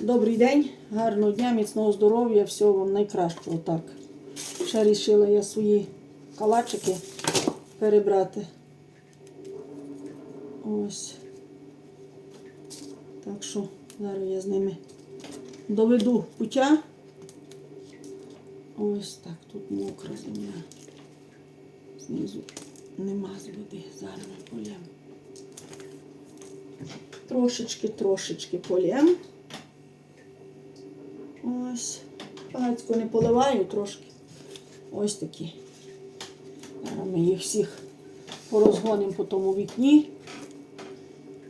Добрий день, гарного дня, міцного здоров'я, всього вам найкращого. Так. Ще рішила я свої калачики перебрати. Ось. Так що зараз я з ними доведу пуття. Ось так, тут мокра земля. Знизу нема з води. Зараз ми полємо. Трошечки, трошечки полємо. Ось. Багацько не поливаю трошки. Ось такі. Ми їх всіх порозгонимо по тому вікні.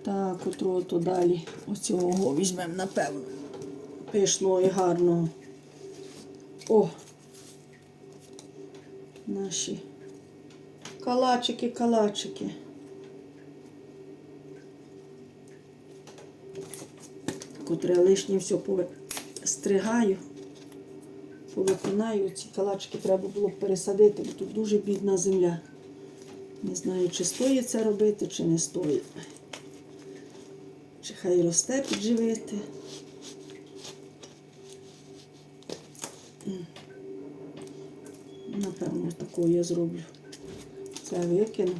Так, котрого то далі. Оцього візьмемо, напевно. Пишного і гарного. О! Наші калачики, калачики. Котре лишнє все стригаю, повиконаю. Ці калачки треба було б пересадити, бо тут дуже бідна земля. Не знаю, чи стоїть це робити, чи не стоїть. Чи хай росте підживити. Напевно, такого я зроблю. Це викину.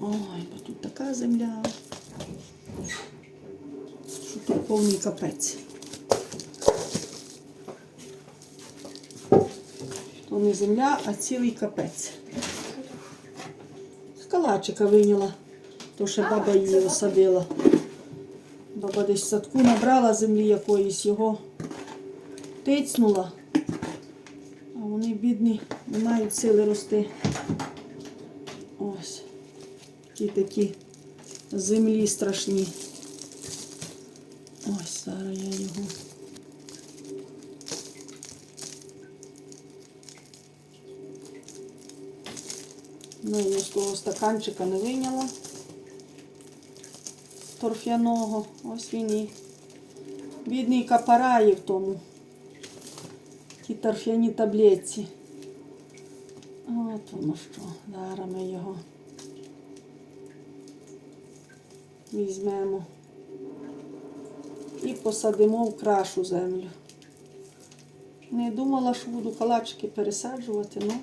Ой, бо тут така земля. Повний капець. То не земля, а цілий капець. Калачика виняла, то ще баба її осадила. Баба десь в садку набрала землі якоїсь, його тицнула. А вони бідні, не мають сили рости. Ось. Ті такі землі страшні. Ось зараз я його. Ну, я з того стаканчика не вийняла торфяного. Ось він і бідний капарає в тому. Ті торфяні таблетці. От воно що. Зараз ми його візьмемо і посадимо в крашу землю. Не думала, що буду калачики пересаджувати, ну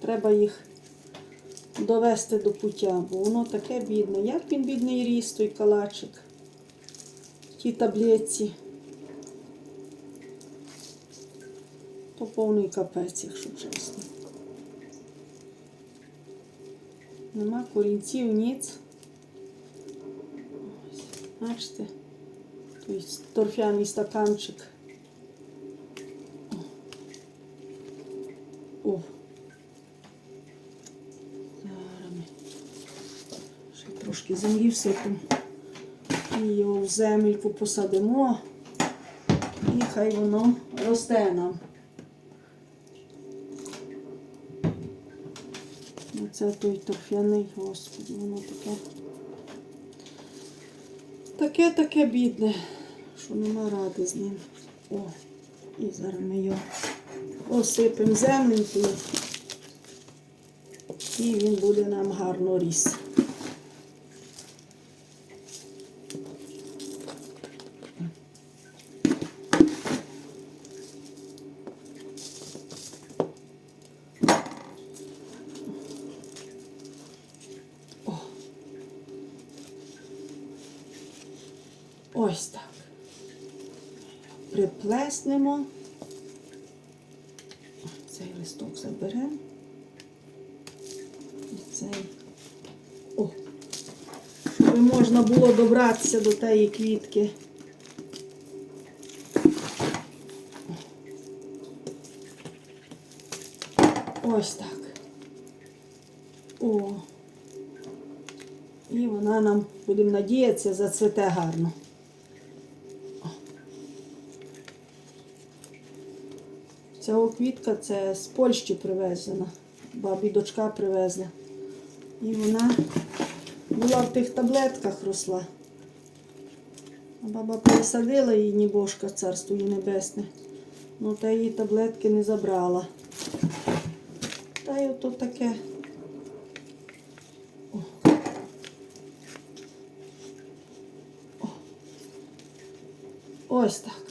треба їх довести до пуття, бо воно таке бідне. Як він бідний ріс, той калачик, ті таблетці. То повний капець, якщо чесно. Нема корінців, ніц. Ось, бачите, той торфяний стаканчик. О. Зараз ще трошки землі всипемо. І його в земельку посадимо. І хай воно росте нам. Оце той торфяний, господи, воно таке. Таке таке бідне, що нема ради з ним. О, і зараз ми його осипемо земленькою. І він буде нам гарно ріс. О. Ось так. Приплеснемо. Цей листок заберемо. І цей. О! Щоб можна було добратися до тієї квітки. Ось так. О. І вона нам, будемо надіятися, зацвете гарно. Ця квітка це з Польщі привезена. Бабі дочка привезла. І вона була в тих таблетках росла. А баба пересадила її нібошка царство її небесне. Ну та її таблетки не забрала. Та й ото таке. О. О. Ось так.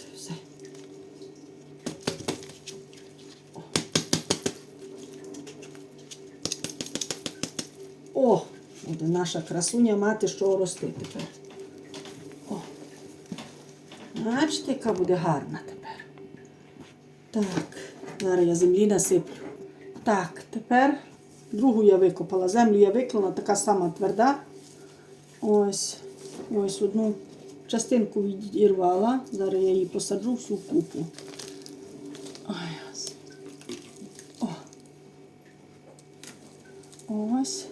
Наша красуня мати що рости тепер. О. Бачите, яка буде гарна тепер. Так, зараз я землі насиплю. Так, тепер другу я викопала. Землю я виклала, така сама тверда. Ось, ось одну частинку відірвала. Зараз я її посаджу всю купу. Ой, ось.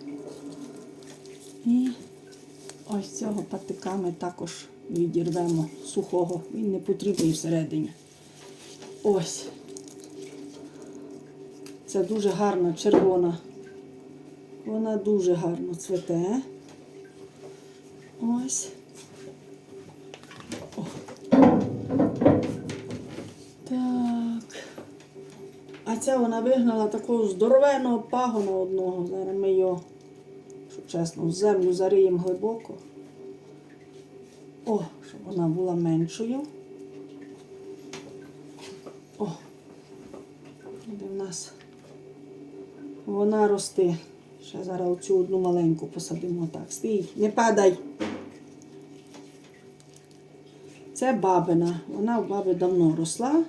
Ось. Цього патика ми також відірвемо сухого. Він не потрібний всередині. Ось. Це дуже гарна червона. Вона дуже гарно цвете. Ось. О. Так. А ця вона вигнала такого здоровенного пагона одного. Зараз ми його, чесно, в землю зариємо глибоко. О, щоб вона була меншою. О, де в нас вона росте. Ще зараз оцю одну маленьку посадимо так. Стій, не падай. Це бабина. Вона в баби давно росла.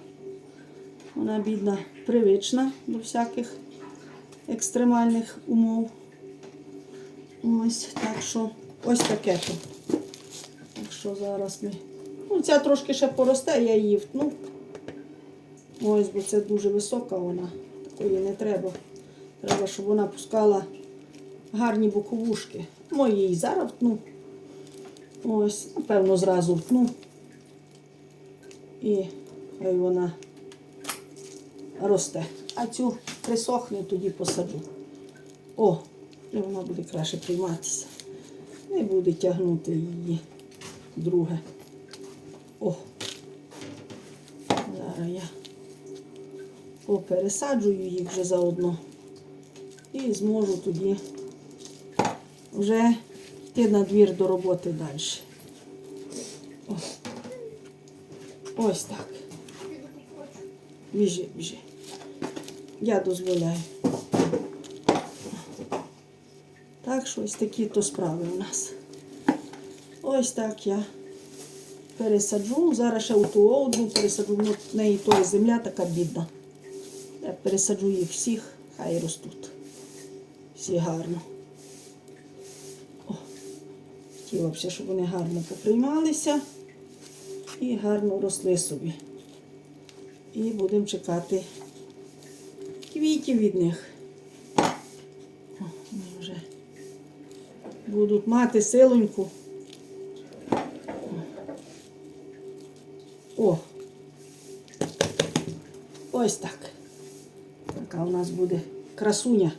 Вона, бідна, привична до всяких екстремальних умов. Ось, так що ось таке то. Так що зараз ми. Ну, ця трошки ще поросте, я її втну. Ось, бо це дуже висока вона. Такої не треба. Треба, щоб вона пускала гарні боковушки. Ну, її зараз втну. Ось, напевно, зразу втну. І хай вона росте. А цю присохне, тоді посаджу. О, і вона буде краще прийматися. Не буде тягнути її друге. О. Зараз я попересаджую їх вже заодно. І зможу тоді вже йти на двір до роботи далі. О. Ось так. Біжи, біжи. Я дозволяю. Так що ось такі то справи у нас. Ось так я пересаджу. Зараз ще у ту одну пересаджу. Ну, в неї то земля така бідна. Я пересаджу їх всіх, хай ростуть. Всі гарно. О, хотіла б щоб вони гарно поприймалися і гарно росли собі. І будемо чекати квітів від них. Будуть мати силоньку. О! Ось так. Така у нас буде красуня.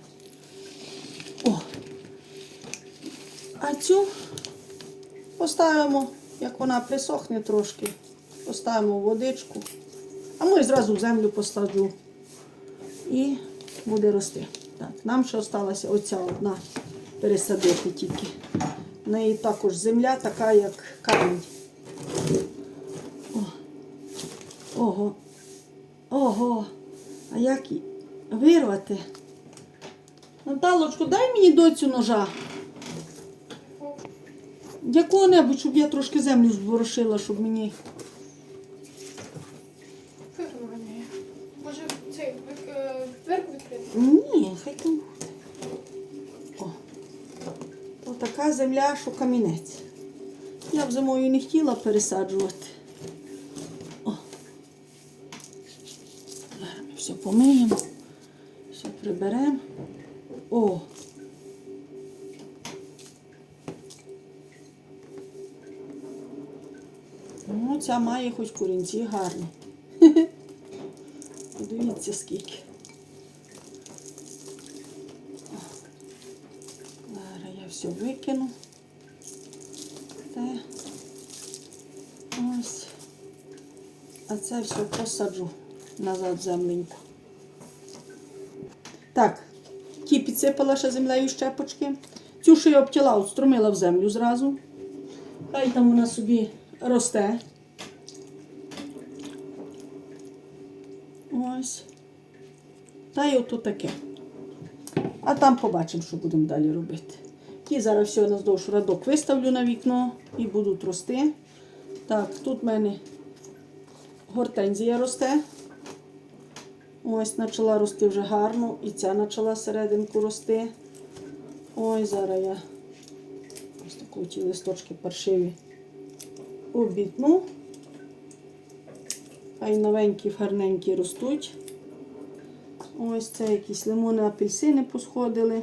О! А цю поставимо, як вона присохне трошки, поставимо водичку. А ми зразу в землю посаджу. І буде рости. Так, нам ще залишилася оця одна пересадити тільки. В неї також земля така, як камінь. О. Ого. Ого. А як вирвати? Наталочку, дай мені доцю ножа. Якого-небудь, щоб я трошки землю зборошила, щоб мені. Як воно ганяє? Може цей е, дверку відкрити? Ні, хай там буде. О. О, така земля, що камінець. Я б зимою не хотіла пересаджувати. О. Ми все помиємо, все приберемо. О. Ну, ця має хоч корінці гарні. Подивіться скільки. Зараз я все викину. Ось. А це все посаджу назад земленьку. Так, ті підсипала ще землею щепочки. Цю, що я обтяла, отструмила в землю зразу. Хай там вона собі росте. Ось. Та й ото таке. А там побачимо, що будемо далі робити. Ті зараз все наздовж радок виставлю на вікно і будуть рости. Так, тут в мене гортензія росте. Ось почала рости вже гарно. І ця почала серединку рости. Ой, зараз я ось таку ті листочки паршиві обітну. Хай новенькі, гарненькі ростуть. Ось це якісь лимони, апельсини посходили.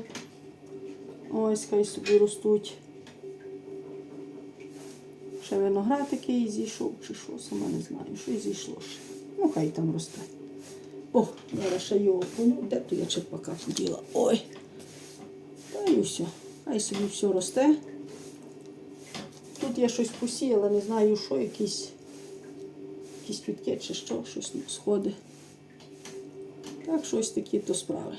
Ось хай собі ростуть. Ще виноград такий зійшов, чи що, сама не знаю, що зійшло ще. Ну, хай там росте. О, зараз ще його поню. Де то я черпака поділа? Ой. Та й все. Хай собі все росте. Тут я щось посіяла, не знаю, що, якісь, якісь квітки чи що, щось не сходить. Так, щось такі то справи.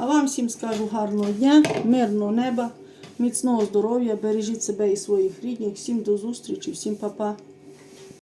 А вам всім скажу гарного дня, мирного неба, міцного здоров'я, бережіть себе і своїх рідних. Всім до зустрічі, всім па-па.